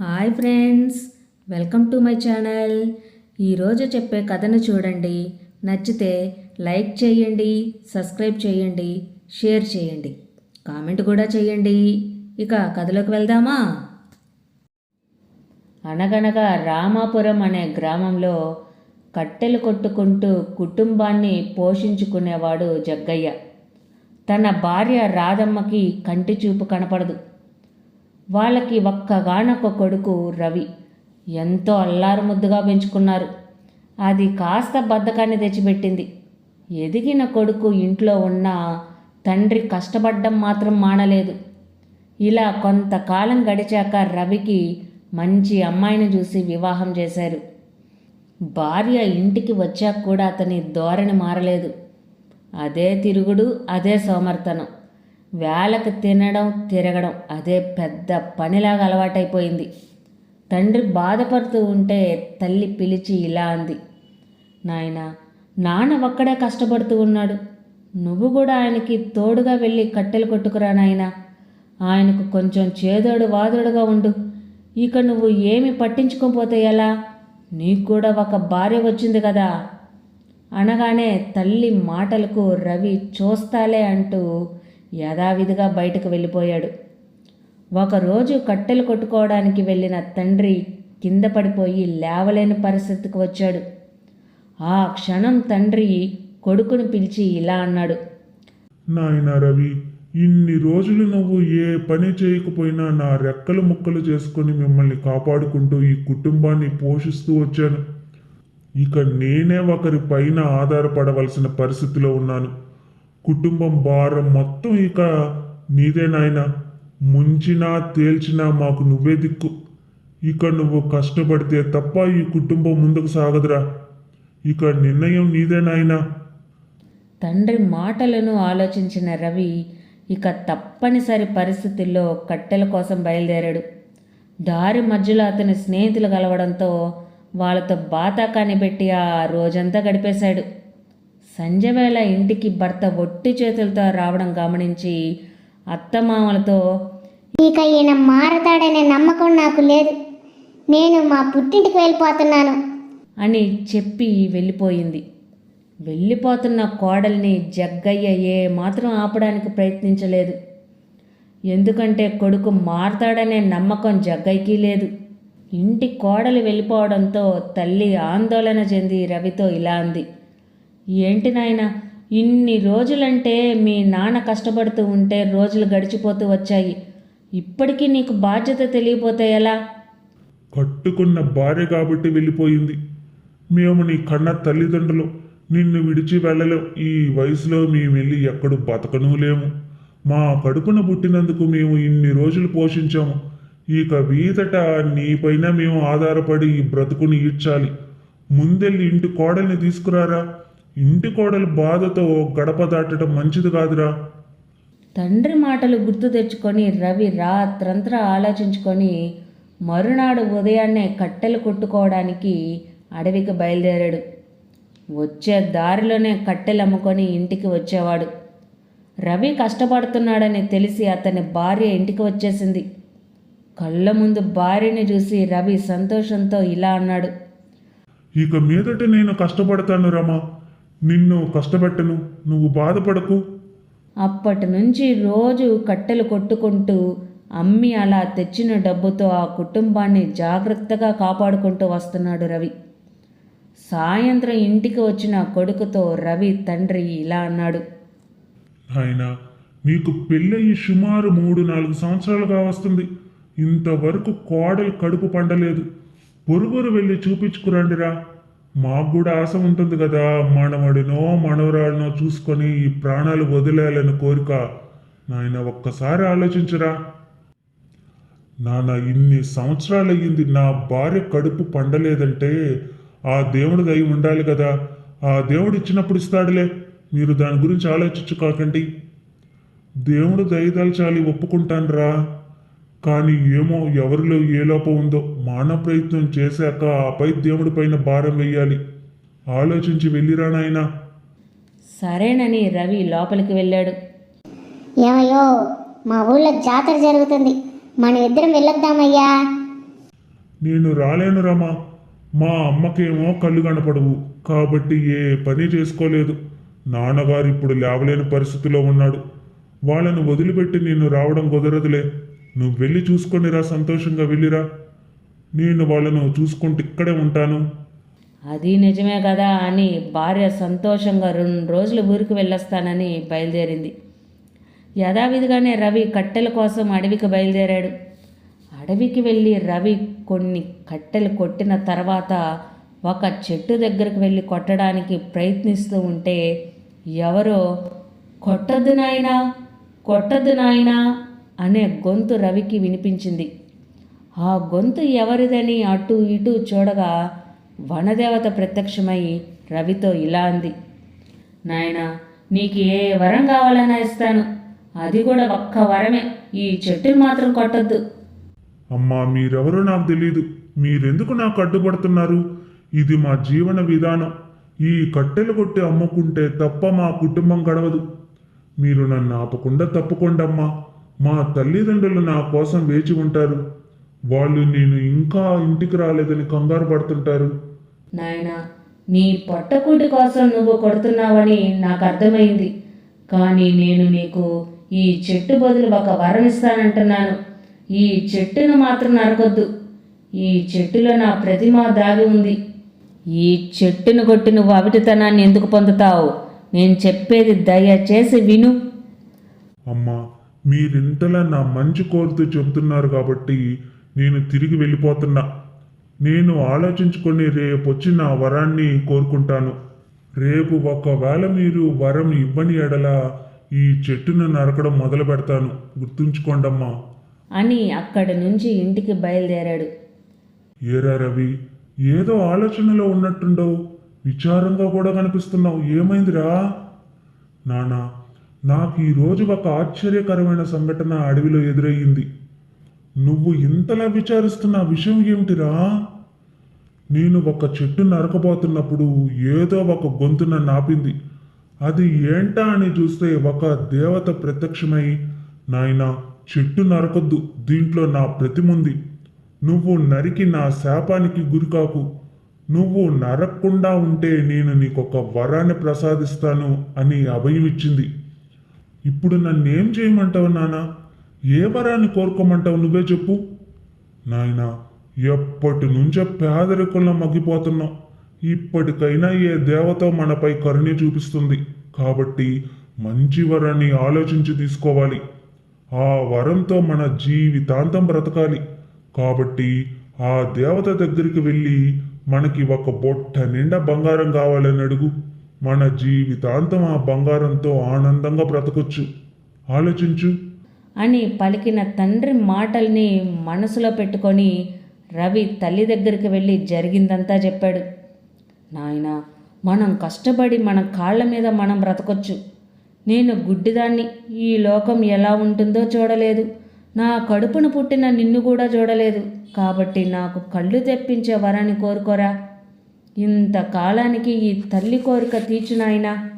Hi friends welcome to my channel. ఈరోజు చెప్పే కథను చూడండి. నచ్చితే లైక్ చేయండి సబ్స్క్రైబ్ చేయండి షేర్ చేయండి. కామెంట్ కూడా చేయండి. ఇక కథలోకి వెళ్దామా? అనగనగా రామాపురం అనే గ్రామంలో కట్టెలు కొట్టుకుంటూ కుటుంబాన్ని పోషించుకునేవాడు జగ్గయ్య. తన భార్య రాధమ్మకి కంటి చూపు కనపడదు. వాళ్ళకి ఒక్కగానొక్క కొడుకు రవి. ఎంతో అల్లారు ముద్దుగా పెంచుకున్నారు. అది కాస్త బద్ధకాన్ని తెచ్చిపెట్టింది. ఎదిగిన కొడుకు ఇంట్లో ఉన్న తండ్రి కష్టపడ్డం మాత్రం మానలేదు. ఇలా కొంతకాలం గడిచాక రవికి మంచి అమ్మాయిని చూసి వివాహం చేశారు. భార్య ఇంటికి వచ్చాక కూడా అతని ధోరణి మారలేదు. అదే తిరుగుడు అదే సోమర్తనం. వేళకు తినడం తిరగడం అదే పెద్ద పనిలాగా అలవాటైపోయింది. తండ్రి బాధపడుతూ ఉంటే తల్లి పిలిచి ఇలా అంది. నాయన నాన్న ఒక్కడే కష్టపడుతూ ఉన్నాడు. నువ్వు కూడా ఆయనకి తోడుగా వెళ్ళి కట్టెలు కొట్టుకురా నాయన. ఆయనకు కొంచెం చేదోడు వాదోడుగా ఉండు. ఇక నువ్వు ఏమి పట్టించుకోకపోతే ఎలా? నీకు కూడా ఒక భార్య వచ్చింది కదా అనగానే తల్లి మాటలకు రవి చూస్తాలే అంటూ యథావిధిగా బయటకు వెళ్ళిపోయాడు. ఒకరోజు కట్టెలు కొట్టుకోవడానికి వెళ్ళిన తండ్రి కింద పడిపోయి లేవలేని పరిస్థితికి వచ్చాడు. ఆ క్షణం తండ్రి కొడుకుని పిలిచి ఇలా అన్నాడు. నాయన రవి ఇన్ని రోజులు నువ్వు ఏ పని చేయకపోయినా నా రెక్కలు ముక్కలు చేసుకొని మిమ్మల్ని కాపాడుకుంటూ ఈ కుటుంబాన్ని పోషిస్తూ వచ్చాను. ఇక నేనే ఒకరి పైన ఆధారపడవలసిన పరిస్థితిలో ఉన్నాను. కుటుంబం భారం మొత్తం ఇక నీదే నాయన. ముంచినా తేల్చినా మాకు నువ్వే దిక్కు. ఇక నువ్వు కష్టపడితే తప్ప ఈ కుటుంబం ముందుకు సాగదురా. ఇక నిర్ణయం నీదే నాయనా. తండ్రి మాటలను ఆలోచించిన రవి ఇక తప్పనిసరి పరిస్థితుల్లో కట్టెల కోసం బయలుదేరాడు. దారి మధ్యలో అతని స్నేహితులు కలవడంతో వాళ్ళతో బాతాకాన్ని పెట్టి ఆ రోజంతా గడిపేశాడు. సంజవేళ ఇంటికి భర్త ఒట్టి చేతులతో రావడం గమనించి అత్తమామలతో ఇక ఈయన మారతాడనే నమ్మకం నాకు లేదు. నేను మా పుట్టింటికి వెళ్ళిపోతున్నాను. అని చెప్పి వెళ్ళిపోయింది. వెళ్ళిపోతున్న కోడల్ని జగ్గయ్య ఏ మాత్రం ఆపడానికి ప్రయత్నించలేదు. ఎందుకంటే కొడుకు మారతాడనే నమ్మకం జగ్గయ్యకి లేదు. ఇంటి కోడలు వెళ్ళిపోవడంతో తల్లి ఆందోళన చెంది రవితో ఇలా అంది. ఏంటి నాయన? ఇన్ని రోజులంటే మీ నాన్న కష్టపడుతూ ఉంటే రోజులు గడిచిపోతూ వచ్చాయి. ఇప్పటికీ నీకు బాధ్యత తెలియపోతే ఎలా? కట్టుకున్న భార్య కాబట్టి వెళ్ళిపోయింది. మేము నీ కన్న తల్లిదండ్రులు నిన్ను విడిచి వెళ్ళలేం. ఈ వయసులో మేము వెళ్ళి ఎక్కడు బతకనూ లేము. మా కడుపున పుట్టినందుకు మేము ఇన్ని రోజులు పోషించాము. ఇక వీదట నీపైన మేము ఆధారపడి ఈ బ్రతుకుని ఈడ్చాలి. ముందెళ్ళి ఇంటి కోడల్ని తీసుకురారా? ఇంటి కోడలు బాధతో గడప దాటడం మంచిది కాదురా. తండ్రి మాటలు గుర్తు తెచ్చుకొని రవి రాత్రంతా ఆలోచించుకొని మరునాడు ఉదయాన్నే కట్టెలు కొట్టుకోవడానికి అడవికి బయలుదేరాడు. వచ్చే దారిలోనే కట్టెలు అమ్ముకొని ఇంటికి వచ్చేవాడు. రవి కష్టపడుతున్నాడని తెలిసి అతని భార్య ఇంటికి వచ్చేసింది. కళ్ళ ముందు భార్యని చూసి రవి సంతోషంతో ఇలా అన్నాడు. ఇక మీదట నేను కష్టపడతాను రమా. నిన్ను కష్టపెట్టను నువ్వు బాధపడకు. అప్పటి నుంచి రోజు కట్టెలు కొట్టుకుంటూ అమ్మి అలా తెచ్చిన డబ్బుతో ఆ కుటుంబాన్ని జాగ్రత్తగా కాపాడుకుంటూ వస్తున్నాడు రవి. సాయంత్రం ఇంటికి వచ్చిన కొడుకుతో రవి తండ్రి ఇలా అన్నాడు. ఆయన నీకు పెళ్ళయి సుమారు మూడు నాలుగు సంవత్సరాలుగా వస్తుంది. ఇంతవరకు కోడలు కడుపు పండలేదు. పొరుగురు వెళ్ళి చూపించుకురండిరా. మాకు కూడా ఆశ ఉంటుంది కదా మనవడినో మనవరాడినో చూసుకొని ఈ ప్రాణాలు వదిలేయాలని కోరిక. నాయన ఒక్కసారి ఆలోచించరా. నాన్న ఇన్ని సంవత్సరాలు అయ్యింది నా భార్య కడుపు పండలేదంటే ఆ దేవుడి దయ ఉండాలి కదా. ఆ దేవుడు ఇచ్చినప్పుడు ఇస్తాడులే. మీరు దాని గురించి ఆలోచించు కాకండి. దేవుడు దయదలచాలి ఒప్పుకుంటానురా. కానీ ఏమో ఎవరిలో ఏ లోపం ఉందో మానవ ప్రయత్నం చేశాక ఆపై దేవుడి పైన భారం వెయ్యాలి ఆలోచించి వెళ్ళిరా నాయనా. సరేనని రవి లోపలికి వెళ్ళాడు. ఏమయ్యో మా ఊళ్ళో జాతర జరుగుతుంది. మనం ఇద్దరం వెళ్ళొద్దామయ్యా. నేను రాలేను రమా. మా అమ్మకేమో కళ్ళు కనపడవు. కాబట్టి ఏ పని చేసుకోలేదు. నాన్నగారు ఇప్పుడు లేవలేని పరిస్థితిలో ఉన్నాడు. వాళ్ళను వదిలిపెట్టి నేను రావడం కుదరదులే. నువ్వు వెళ్ళి చూసుకొనిరా సంతోషంగా వెళ్ళిరా నేను వాళ్ళను చూసుకుంటూ ఇక్కడే ఉంటాను. అది నిజమే కదా అని భార్య సంతోషంగా రెండు రోజులు ఊరికి వెళ్ళొస్తానని బయలుదేరింది. యథావిధిగానే రవి కట్టెల కోసం అడవికి బయలుదేరాడు. అడవికి వెళ్ళి రవి కొన్ని కట్టెలు కొట్టిన తర్వాత ఒక చెట్టు దగ్గరకు వెళ్ళి కొట్టడానికి ప్రయత్నిస్తూ ఉంటే ఎవరో కొట్టద్దు నాయనా కొట్టద్దు నాయనా అనే గొంతు రవికి వినిపించింది. ఆ గొంతు ఎవరిదని అటు ఇటు చూడగా వనదేవత ప్రత్యక్షమై రవితో ఇలా అంది. నాయనా నీకు ఏ వరం కావాలన్నా ఇస్తాను. అది కూడా ఒక్క వరమే. ఈ చెట్టుని మాత్రం కొట్టద్దు. అమ్మా మీరెవరో నాకు తెలియదు మీరెందుకు నాకు అడ్డుపడుతున్నారు? ఇది మా జీవన విధానం. ఈ కట్టెలు కొట్టి అమ్ముకుంటే తప్ప మా కుటుంబం గడవదు. మీరు నన్ను ఆపకుండా తప్పుకోండమ్మా. మా తల్లిదండ్రులు నా కోసం వేచి ఉంటారు. వాళ్ళు నేను ఇంకా ఇంటికి రాలేదని కంగారు పడుతుంటారు. నాయనా నీ పొట్టకూటి కోసం నువ్వు కొడుతున్నావని నాకు అర్థమైంది. కానీ నేను నీకు ఈ చెట్టు బదులు ఒక వరం ఇస్తానంటున్నాను. ఈ చెట్టును మాత్రం నరకొద్దు. ఈ చెట్టులో నా ప్రతిమ దాగి ఉంది. ఈ చెట్టును కొట్టి నువ్వు అవిటితనాన్ని ఎందుకు పొందుతావు? నేను చెప్పేది దయచేసి విను. అమ్మా మీరింతలా నా మంచి కోరుతూ చెబుతున్నారు కాబట్టి నేను తిరిగి వెళ్ళిపోతున్నా. నేను ఆలోచించుకొని రేపు వచ్చి నా వరాన్ని కోరుకుంటాను. రేపు ఒకవేళ మీరు వరం ఇవ్వని ఎడల ఈ చెట్టును నరకడం మొదలు పెడతాను. గుర్తుంచుకోండమ్మా. అని అక్కడి నుంచి ఇంటికి బయలుదేరాడు. ఏరా రవి ఏదో ఆలోచనలో ఉన్నట్టుండవు. విచారంగా కూడా కనిపిస్తున్నావు. ఏమైందిరా? నానా నాకు ఈరోజు ఒక ఆశ్చర్యకరమైన సంఘటన అడవిలో ఎదురయ్యింది. నువ్వు ఇంతలా విచారిస్తున్న విషయం ఏమిటిరా? నేను ఒక చెట్టు నరకబోతున్నప్పుడు ఏదో ఒక గొంతున నాపింది అది ఏంటా అని చూస్తే ఒక దేవత ప్రత్యక్షమై నాయనా చెట్టు నరకొద్దు. దీంట్లో నా ప్రతిముంది. నువ్వు నరికి నా శాపానికి గురికాకు నువ్వు నరక్కుండా ఉంటే నేను నీకొక వరాన్ని ప్రసాదిస్తాను అని అభయం ఇచ్చింది. ఇప్పుడు నన్నేం చేయమంటావు నానా? ఏ వరాన్ని కోరుకోమంటావు నువ్వే చెప్పు. నాయనా ఎప్పటి నుంచో పేదరికంలో మగ్గిపోతున్నాం ఇప్పటికైనా ఏ దేవత మనపై కరుణ చూపిస్తుంది? కాబట్టి మంచి వరాన్ని ఆలోచించి తీసుకోవాలి. ఆ వరంతో మన జీవితాంతం బ్రతకాలి. కాబట్టి ఆ దేవత దగ్గరికి వెళ్ళి మనకి ఒక బొట్ట నిండా బంగారం కావాలని అడుగు. మన జీవితాంతం ఆ బంగారంతో ఆనందంగా బ్రతకొచ్చు. ఆలోచించు. అని పలికిన తండ్రి మాటల్ని మనసులో పెట్టుకొని రవి తల్లి దగ్గరికి వెళ్ళి జరిగిందంతా చెప్పాడు. నాయనా మనం కష్టపడి మన కాళ్ళ మీద మనం బ్రతకొచ్చు. నేను గుడ్డిదాన్ని. ఈ లోకం ఎలా ఉంటుందో చూడలేదు. నా కడుపును పుట్టిన నిన్ను కూడా చూడలేదు. కాబట్టి నాకు కళ్ళు తెప్పించే వరాన్ని కోరుకోరా. ఇంతకాలానికి ఈ తల్లి కోరిక తీర్చు నాయనా.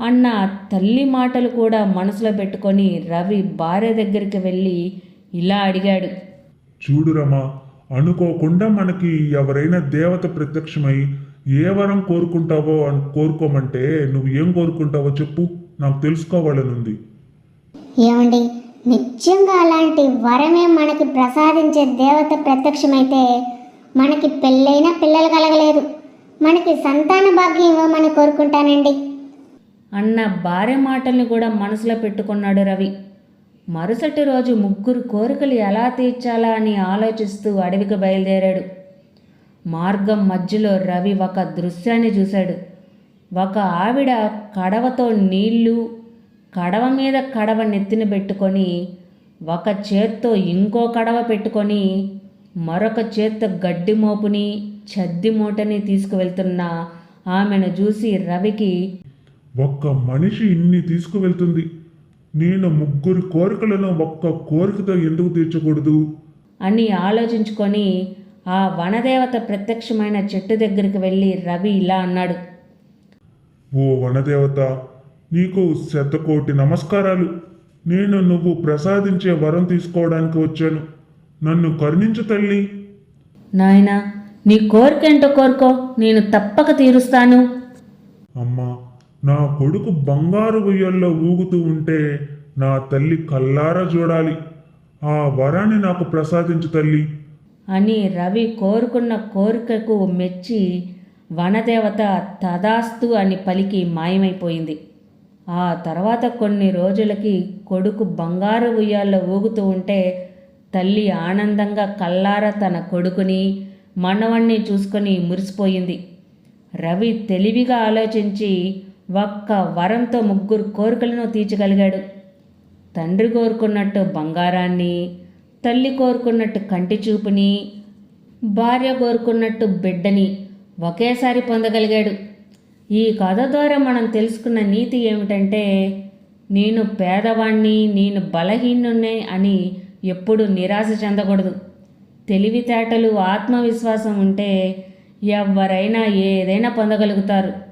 అన్న తల్లి మాటలు కూడా మనసులో పెట్టుకొని రవి భార్య దగ్గరికి వెళ్ళి ఇలా అడిగాడు. చూడు రమా అనుకోకుండా మనకి ఎవరైనా దేవత ప్రత్యక్షమై ఏ వరం కోరుకుంటావో అని కోరుకోమంటే నువ్వు ఏం కోరుకుంటావో చెప్పు నాకు తెలుసుకోవాలనుంది. ఏమండి నిత్యంగా అలాంటి వరమే మనకి ప్రసాదించే దేవత ప్రత్యక్షమైతే మనకి పెళ్ళైన పిల్లలు కలగలేదు. మనకి సంతాన భాగ్యం ఇవ్వమని కోరుకుంటానండి. అన్న భార్య మాటల్ని కూడా మనసులో పెట్టుకున్నాడు రవి. మరుసటి రోజు ముగ్గురు కోరికలు ఎలా తీర్చాలా అని ఆలోచిస్తూ అడవికి బయలుదేరాడు. మార్గం మధ్యలో రవి ఒక దృశ్యాన్ని చూశాడు. ఒక ఆవిడ కడవతో నీళ్ళు కడవ మీద కడవ నెత్తిన పెట్టుకొని ఒక చేత్తో ఇంకో కడవ పెట్టుకొని మరొక చేత్తో గడ్డి మోపుని చద్ది మూటని తీసుకువెళ్తున్న ఆమెను చూసి రవికి ఒక్క మనిషి ఇన్ని తీసుకువెళ్తుంది. నేను ముగ్గురు కోరికలను ఒక్క కోరికతో ఎందుకు తీర్చకూడదు? అని ఆలోచించుకొని ఆ వనదేవత ప్రత్యక్షమైన చెట్టు దగ్గరికి వెళ్ళి రవి ఇలా అన్నాడు. ఓ వనదేవత నీకు శతకోటి నమస్కారాలు. నేను నువ్వు ప్రసాదించే వరం తీసుకోవడానికి వచ్చాను. నన్ను కరుణించు తల్లి. నాయనా నీ కోరికేంటో కోరుకో నేను తప్పక తీరుస్తాను. అమ్మా నా కొడుకు బంగారు ఉయ్యల్లో ఊగుతూ ఉంటే నా తల్లి కల్లారా చూడాలి. ఆ వరాన్ని నాకు ప్రసాదించు తల్లి. అని రవి కోరుకున్న కోరికకు మెచ్చి వనదేవత తదాస్తు అని పలికి మాయమైపోయింది. ఆ తర్వాత కొన్ని రోజులకి కొడుకు బంగారు ఉయ్యాల్లో ఊగుతూ ఉంటే తల్లి ఆనందంగా కల్లార తన కొడుకుని మనవణ్ణి చూసుకొని మురిసిపోయింది. రవి తెలివిగా ఆలోచించి ఒక్క వరంతో ముగ్గురు కోరికలను తీర్చగలిగాడు. తండ్రి కోరుకున్నట్టు బంగారాన్ని తల్లి కోరుకున్నట్టు కంటి చూపుని భార్య కోరుకున్నట్టు బిడ్డని ఒకేసారి పొందగలిగాడు. ఈ కథ ద్వారా మనం తెలుసుకున్న నీతి ఏమిటంటే నేను పేదవాణ్ణి నేను బలహీనున్నే అని ఎప్పుడు నిరాశ చెందకూడదు. తెలివితేటలు ఆత్మవిశ్వాసం ఉంటే ఎవరైనా ఏదైనా పొందగలుగుతారు.